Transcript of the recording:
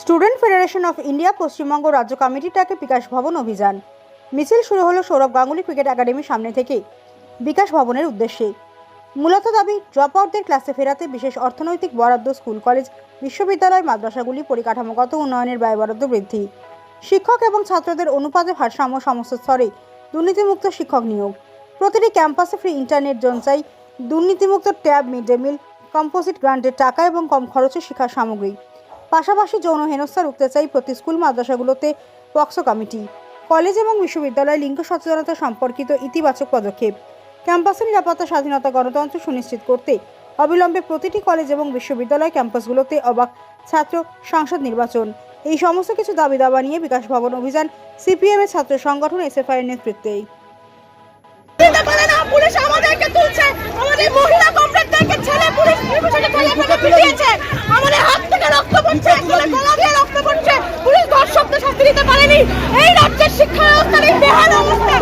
Student federation of India Paschimbanga রাজ্য কমিটির ডাকে বিকাশ ভবন অভিযান। মিছিল শুরু হলো সৌরভ গাঙ্গুলি ক্রিকেট একাডেমির সামনে থেকে বিকাশ ভবনের উদ্দেশ্যে। মূলত দাবি ড্রপ আউটদের ক্লাসে ফেরাতে বিশেষ অর্থনৈতিক বরাদ্দ স্কুল, কলেজ, বিশ্ববিদ্যালয়, মাদ্রাসাগুলি পরিকাঠামোগত উন্নয়নের ব্যয় বরাদ্দ বৃদ্ধি। শিক্ষক এবং ছাত্রদের অনুপাতে ভারসাম্য সমস্ত স্তরে দুর্নীতিমুক্ত শিক্ষক নিয়োগ। প্রতিটি ক্যাম্পাসে ফ্রি ইন্টারনেট জোন চাই, দুর্নীতিমুক্ত tab mid day meal, composite গ্রান্টের টাকা এবং কম খরচে শিক্ষা সামগ্রী। পাশাপাশি যৌন হেনস্থা রুখতে চাই প্রতি স্কুল মাদ্রাসাগুলোতে পক্সো কমিটি কলেজ এবং বিশ্ববিদ্যালয় লিঙ্গ সচেতনতা সম্পর্কিত ইতিবাচক পদক্ষেপ ক্যাম্পাসের নিরাপত্তা স্বাধীনতা গণতন্ত্র সুনিশ্চিত করতে অবিলম্বে প্রতিটি কলেজ এবং বিশ্ববিদ্যালয় ক্যাম্পাসগুলোতে অবাক ছাত্র সংসদ নির্বাচন এই সমস্ত কিছু দাবি দাবা নিয়ে বিকাশ ভবন অভিযান সিপিএমের ছাত্র সংগঠন এসএফআই এর পারে আমাদেরকে তুলছে আমাদের মহিলা ছেলে ঠেলে ফেলে পিটিয়েছে এই রাজ্যের শিক্ষা ব্যবস্থার এই বেহাল অবস্থা।